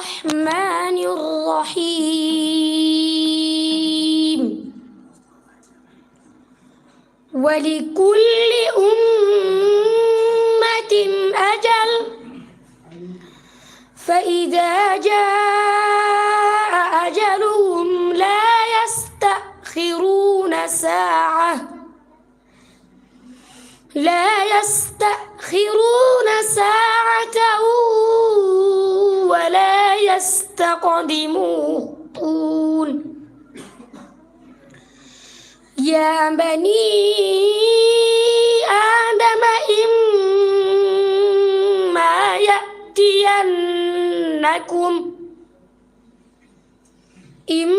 الرحمن الرحيم. ولكل أمة أجل. فإذا جاء أجلهم لا يستأخرون ساعة. لا يستأخرون ساعة ولا يستقدمون يا بني آدم إما يأتينكم إما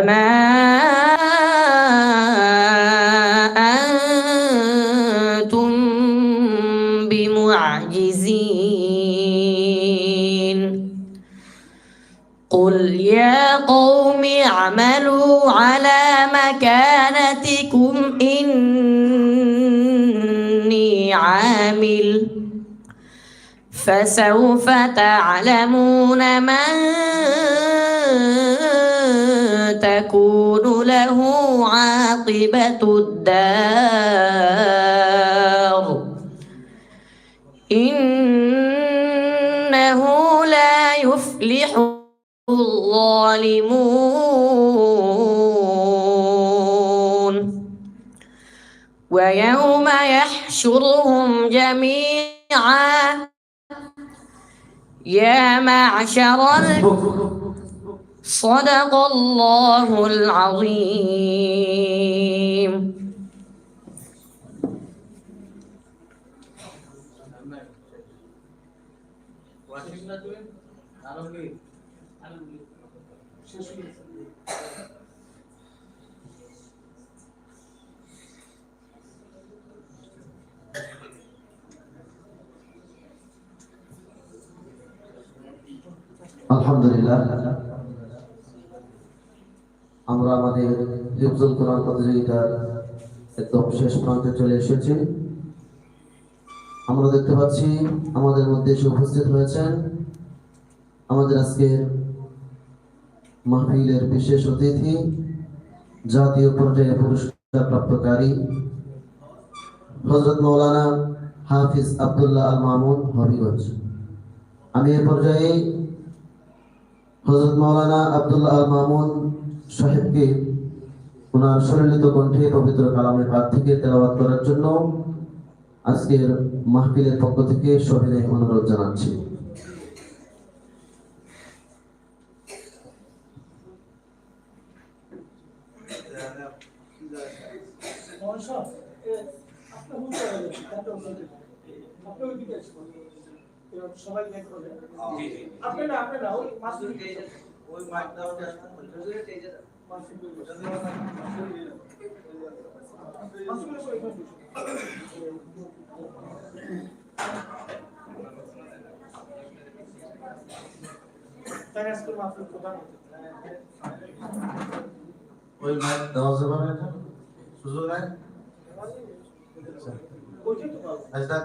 وما أنتم بمعجزين قل يا قوم اعملوا على مكانتكم إني عامل فسوف تعلمون من له عاقبة الدار. إنه لا يفلح الظالمون. ويوم يحشرهم جميعا. يا معشر صدق الله العظيم. الحمد لله. আমরা আমাদের হিফজুল কোরআন প্রতিযোগিতার একদম শেষ প্রান্তে চলে এসেছি। আমরা দেখতে পাচ্ছি আমাদের মধ্যে এসে উপস্থিত হয়েছেন আমাদের আজকে মাহফিলের বিশেষ অতিথি, জাতীয় পর্যায়ে পুরস্কার প্রাপ্তকারী হজরত মৌলানা হাফিজ আব্দুল্লাহ আল মামুন হবিগঞ্জ। আমি এ পর্যায়ে হজরত মৌলানা আব্দুল্লাহ আল মামুন সাহেবকে ওনার সরলিত কণ্ঠে পবিত্র কালামের পাক থেকে তেলাওয়াত করার জন্য আজকের মাহফিলের পক্ষ থেকে সবিনয় অনুরোধ জানাচ্ছি। সবাই আপনি না ওই মাসুদ। ওই মাইকটা ওটা মাসুদ মাসুদ সবাই তাই আজকে মাসুদ প্রধান ওই মাইক দেওয়া যাবে না এটা সুযোগ নাই ওইটাই তো বলো আজ দেখ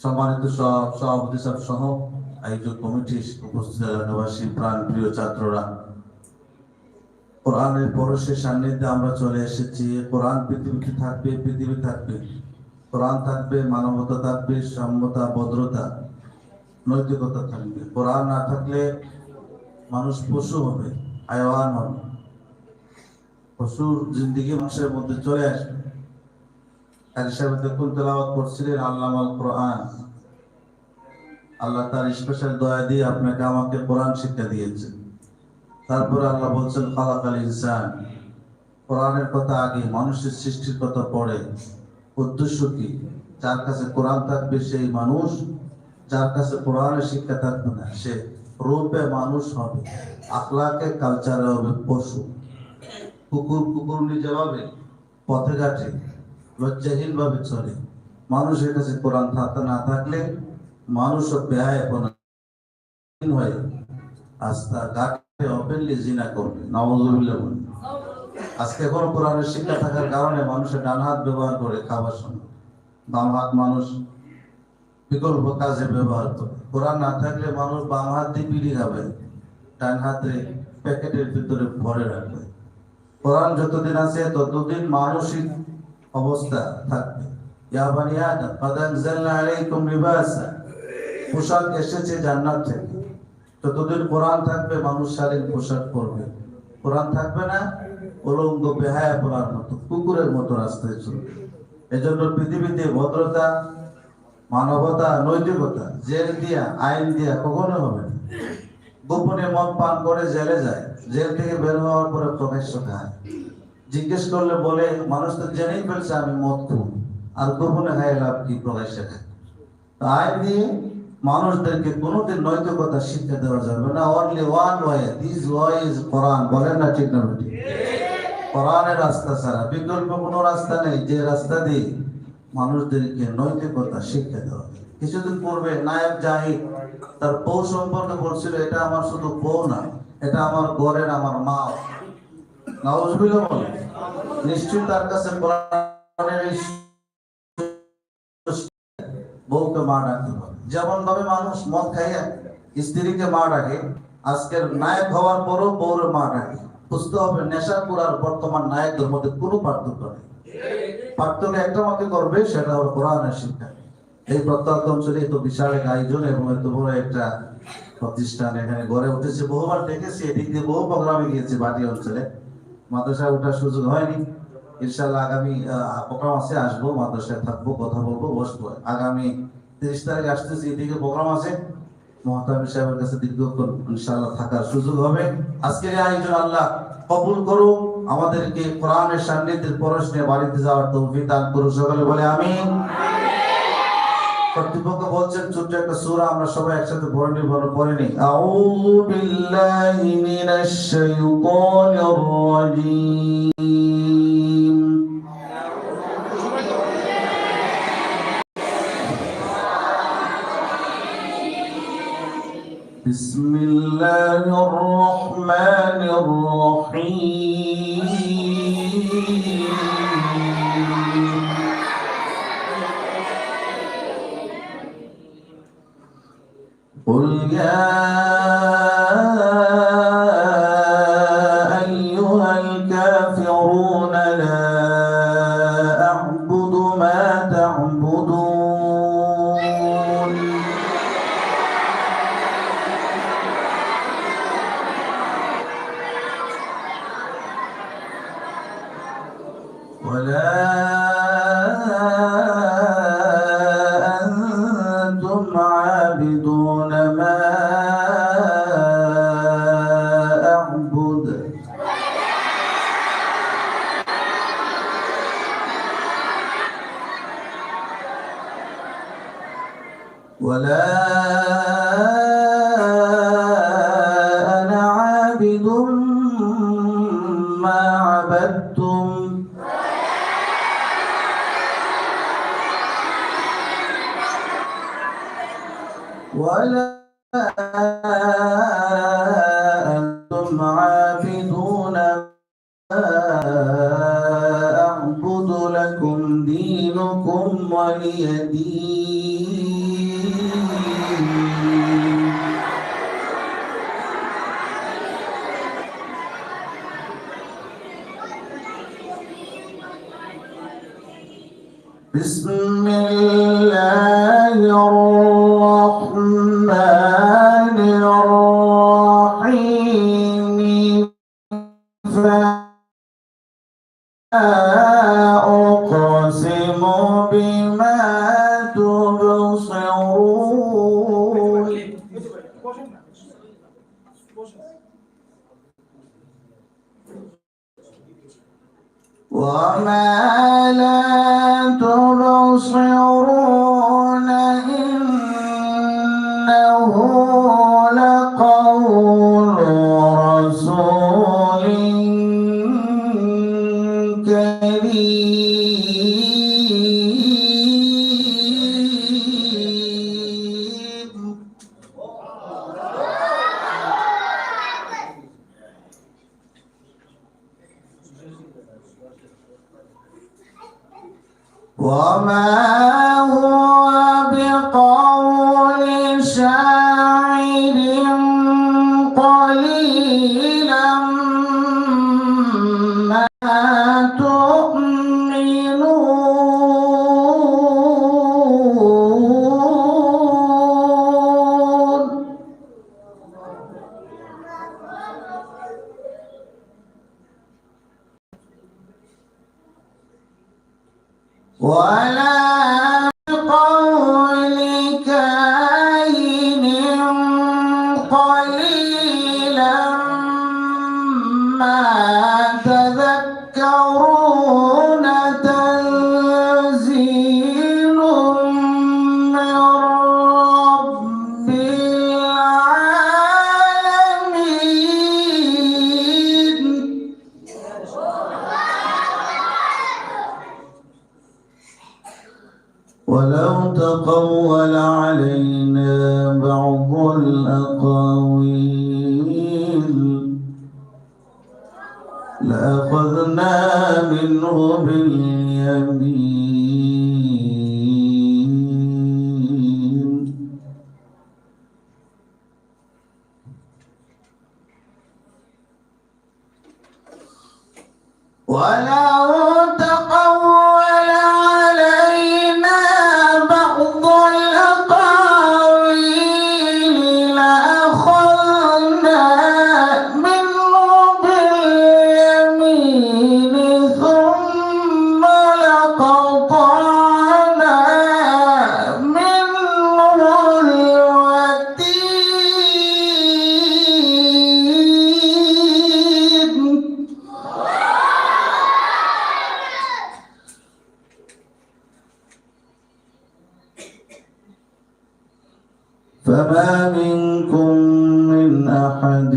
সম্মানিত সভাপতি সাহেব সহ আয়োজক কমিটি উপস্থিত এলাকাবাসী প্রাণ প্রিয় ছাত্ররা। কোরআনের পরশের সান্নিধ্যে আমরা চলে এসেছি। কোরআন পৃথিবীতে থাকবে? পৃথিবী থাকবে। কোরআন থাকবে, মানবতা থাকবে, সম্মতা, ভদ্রতা, নৈতিকতা থাকবে। কোরআন না থাকলে মানুষ পশু হবে হায়াওয়ান হবে। পশুর জিন্দিগি মানুষের মধ্যে চলে আসবে। তেলাওয়াত করছিলেন কোরআন। আল্লাহ তার স্পেশাল দয়া দিয়ে আপনাকে আমাকে কোরআন শিক্ষা আল্লাহ বলছেন, খালাকাল ইনসান। কোরআনের কথা আগে, মানুষের সৃষ্টির কথা পরে। উদ্দেশ্য কি? যার কাছে কোরআন থাকবে সেই মানুষ, যার কাছে কোরআনের শিক্ষা থাকবে না, সে রূপে মানুষ হবে, আখলাকে, কালচারে হবে পশু। কুকুর কুকুর যেভাবে পথে ঘাটে লজ্জাহীন ভাবে চলে। মানুষের কাছে কোরআন থাকতে না থাকলে মানুষও বেহায় রাস্তা ঘাটে ওপেনলি জিনা করবে। নওয়াজুবিল্লাহ বলে আজকে কোনো কোরআনের শিক্ষা থাকার কারণে মানুষের ডান হাত ব্যবহার করে খাবার সময়। বাম হাত মানুষ বিকল্প কাজে ব্যবহার করে। কোরআন না থাকলে মানুষ বাম হাত দিয়ে বিড়ি খাবে। ডান হাতে প্যাকেটের ভিতরে ভরে রাখবে। কোরআন যতদিন আছে, ততদিন মানসিক অবস্থা থাকবে। পোশাক এসেছে জান্নাত থেকে। ততদিন কোরআন থাকবে, মানুষ শালীন পোশাক পরবে। কোরআন থাকবে না? অলঙ্গ বেহায়া পড়ার মতো, কুকুরের মতো রাস্তায় চলবে। এজন্য পৃথিবীতে ভদ্রতা, মানবতা, নৈতিকতা, জেল দিয়া, আইন দিয়া কখনো হবে না। গোপনে মদ পান করে জেলে যায়, জেল থেকে বের হওয়ার পরে প্রকাশ্য খায়। জিজ্ঞেস করলে বলে, মানুষ তো জেনেই ফেলছে আমি মদ খুব। আর গোপনে খায় লাভ কি প্রকাশ্যে খায়? তো আইন দিয়ে মানুষদেরকে কোনোদিন নৈতিকতা শিক্ষা দেওয়া যাবে না। Only one way this way is কোরআন বলেন না ঠিক না কোরআনের রাস্তা ছাড়া বিকল্প কোনো রাস্তা নেই। যে রাস্তা দিয়ে মানুষদেরকে নৈতিকতা শিক্ষা দেওয়া। কিছুদিন পূর্বে নায়ক জাহিদ তার বউ সম্পর্কে বলছিল, এটা আমার শুধু বউ না, এটা আমার ঘরের আমার মা। বলে নিশ্চয়ই তার কাছে বউকে মা ডাকতে হবে। যেমন ভাবে মানুষ মদ খাইয়া স্ত্রীকে মা ডাকে, আজকের নায়ক হওয়ার পরও বউর মা ডাকে। বুঝতে হবে বর্তমান নায়কদের মধ্যে কোনো পার্থক্য নেই। পার্থক্য একটা মাত্র করবে, সেটা হলো কোরআনের শিক্ষা। এই প্রত্যন্ত অঞ্চলে এত বিশাল এক আয়োজন এবং এত বড় একটা প্রতিষ্ঠান এখানে গড়ে উঠেছে। বহুবার দেখেছি, এদিক দিয়ে বহু প্রোগ্রামে গিয়েছি বাটি অঞ্চলে। মাদ্রাসায় ওঠার সুযোগ হয়নি। ইনশাল্লাহ আগামী প্রোগ্রাম আছে আসব মাদ্রাসায় থাকব কথা বলব বসবো। আগামী তিরিশ তারিখ আসতেছি এদিকে প্রোগ্রাম আছে। মহাতাবি সাহেবের কাছে দীর্ঘক্ষণ থাকার সুযোগ হবে। আজকের আয়োজন আল্লাহ কবুল করুক। আমাদেরকে কোরআনের সান্নিধ্যের পরশ নিয়ে বাড়িতে যাওয়ার তৌফিক দান সকলে বলে আমি কর্তৃপক্ষ বলছেন ছোট্ট একটা সূরা আমরা সবাই একসাথে পড়ে নিই বলো পড়ে নিই। আউযু বিল্লাহি মিনাশ শাইতানির রাজীম। الرحيم Love. دينكم 我来 منه باليمين ولو فما منكم من أحد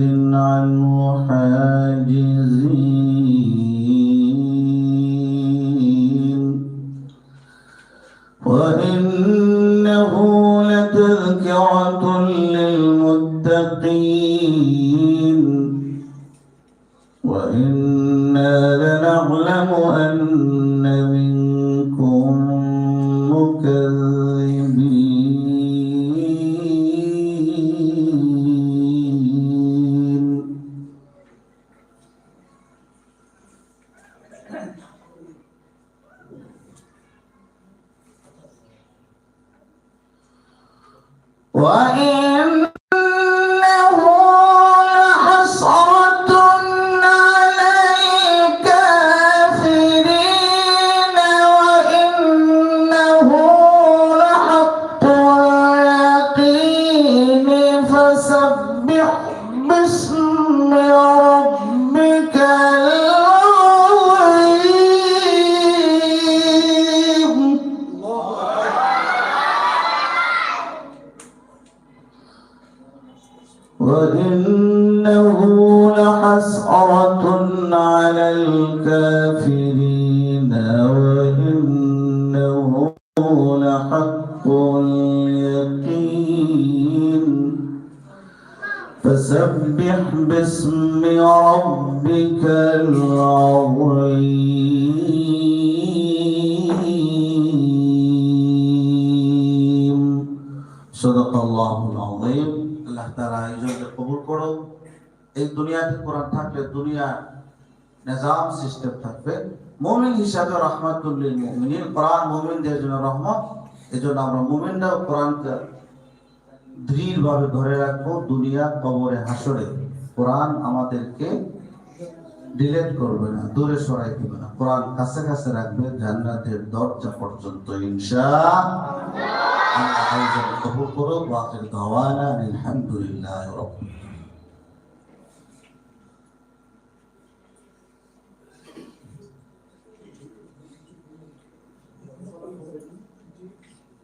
আল্লাহ তাআলা আয়োজনকে কবুল করো এই দুনিয়াতে কোরআন থাকলে দুনিয়া নিজাম সিস্টেম থাকবে। মুমিন হিসাবে রহমাতুল্লিল মুমিনিন, কোরআন মুমিনদের জন্য রহমত। এজন্য আমরা মুমিনরাও কোরআনকে দৃঢ়ভাবে ধরে রাখব দুনিয়া কবরে হাসরে। কোরআন আমাদেরকে ডিলেট করবে না, দূরে সরাই দিবে না। কোরআন কাছে কাছে রাখবে জান্নাতের দরজা পর্যন্ত রাব্বিল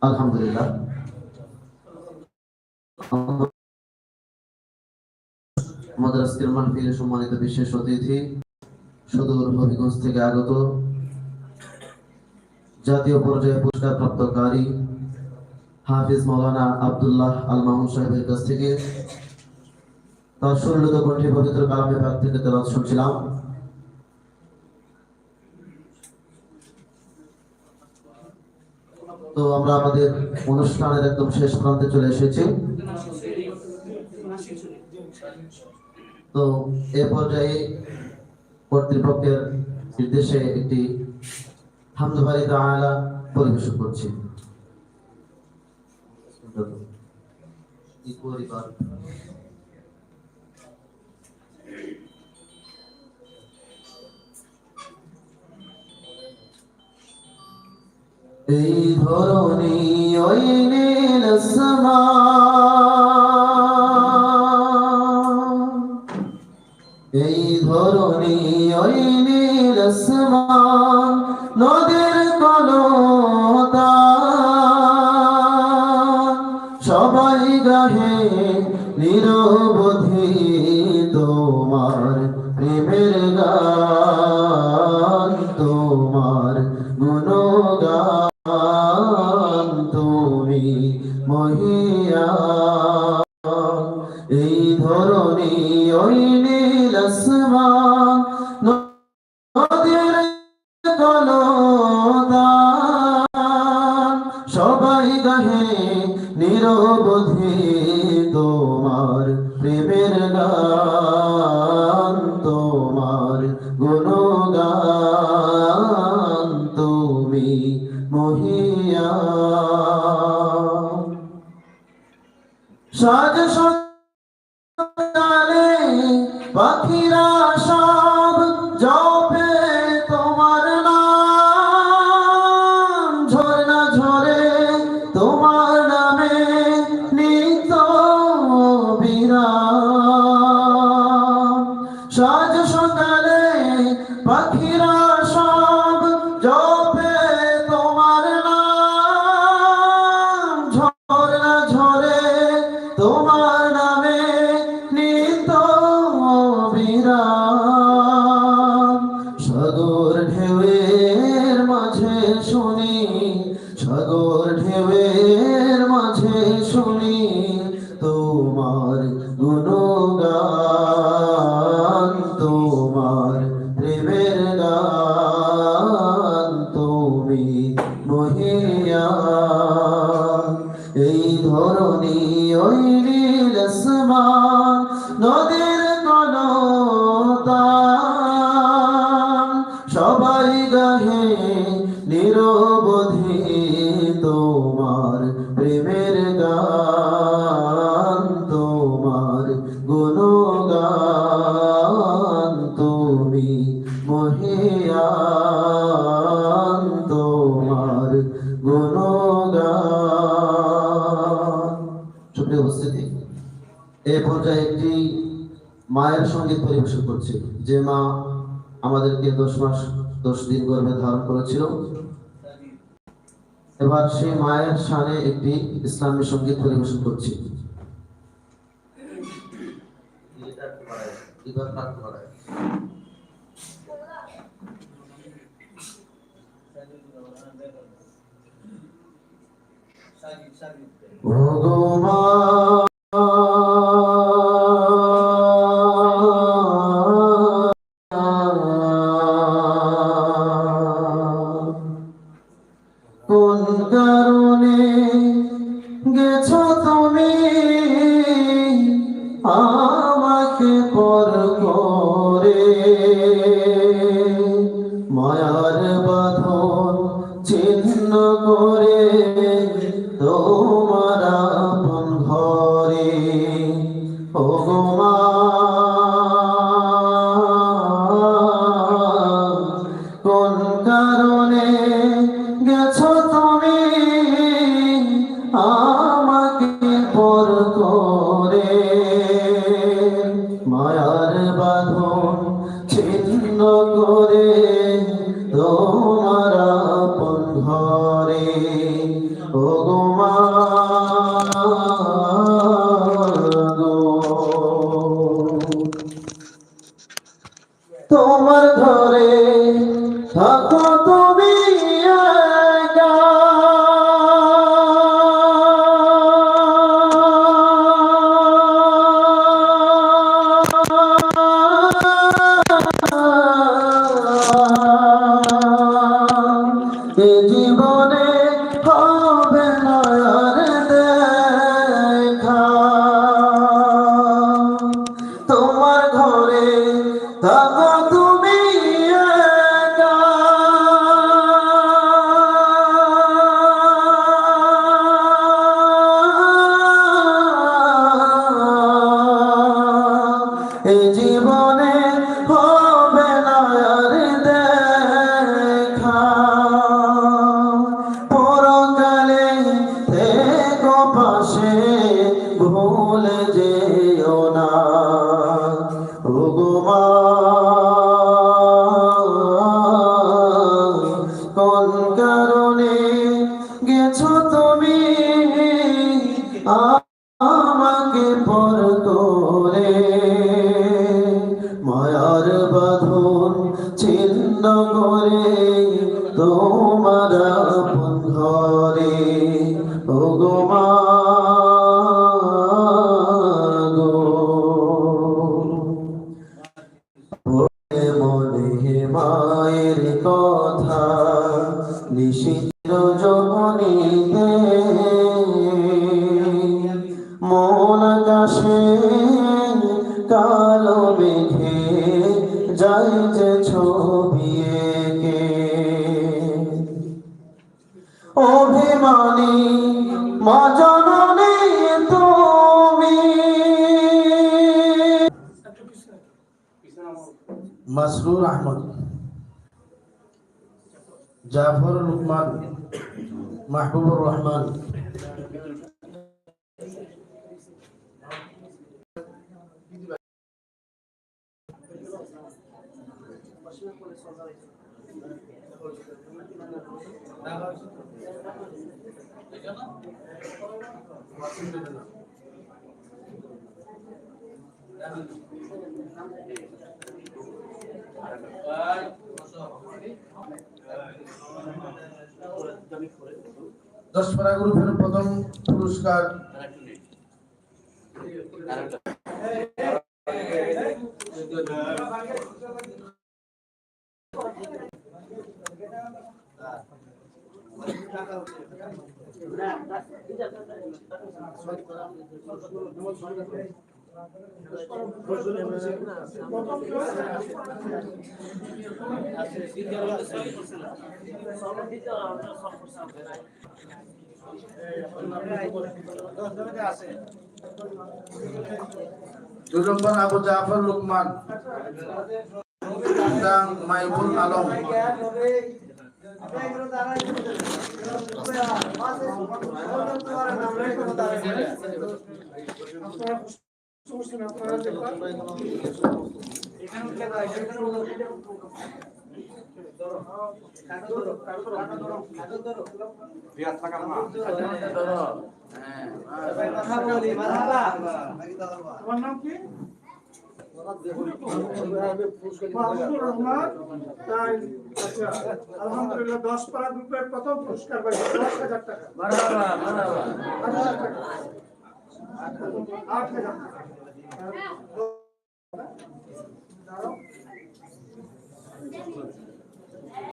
আলহামদুলিল্লাহ। আমাদের আজকের মাহফিলে সম্মানিত বিশেষ অতিথি, সুদূর হবিগঞ্জ থেকে আগত জাতীয় পর্যায়ে পুরস্কার প্রাপ্তকারী হাফিজ মৌলানা আব্দুল্লাহ আল মামুন সাহেবের কাছ থেকে। তার সুরলিত কণ্ঠে পবিত্র কালামে পাক থেকে তেলাওয়াত শুনছিলাম। তো আমরা আমাদের অনুষ্ঠানের একদম শেষ প্রান্তে চলে এসেছি। তো এ পর্যায়ে কর্তৃপক্ষের নির্দেশে একটি হামদবাড়ি তাআলা পরিবেশন করছি। এই ধরনী ওই নীল আসমান কলতান todo দান তুমি মহিয়ান তোমার গুণগান। ছোট এ পর্যায়ে একটি মায়ের সংগীত পরিবেশন করছে। যে মা আমাদেরকে দশ মাস, দশ দিন গর্ভে ধারণ করেছিল। এবার সেই মায়ের সানে একটি ইসলামী সংগীত পরিবেশন করছে। লিভার পান করায়। ভগবান এই জীবনে হো 他你心 দশ পারা গ্রুপের প্রথম পুরস্কার Thank you. দুই নম্বর আবু জাফর লুকমান মাইবুল আলম। তোমার নাম কি আলহামদুলিল্লাহ দশ পাড়া গ্রুপের প্রথম পুরস্কার পাইছে। দশ হাজার টাকা। আট হাজার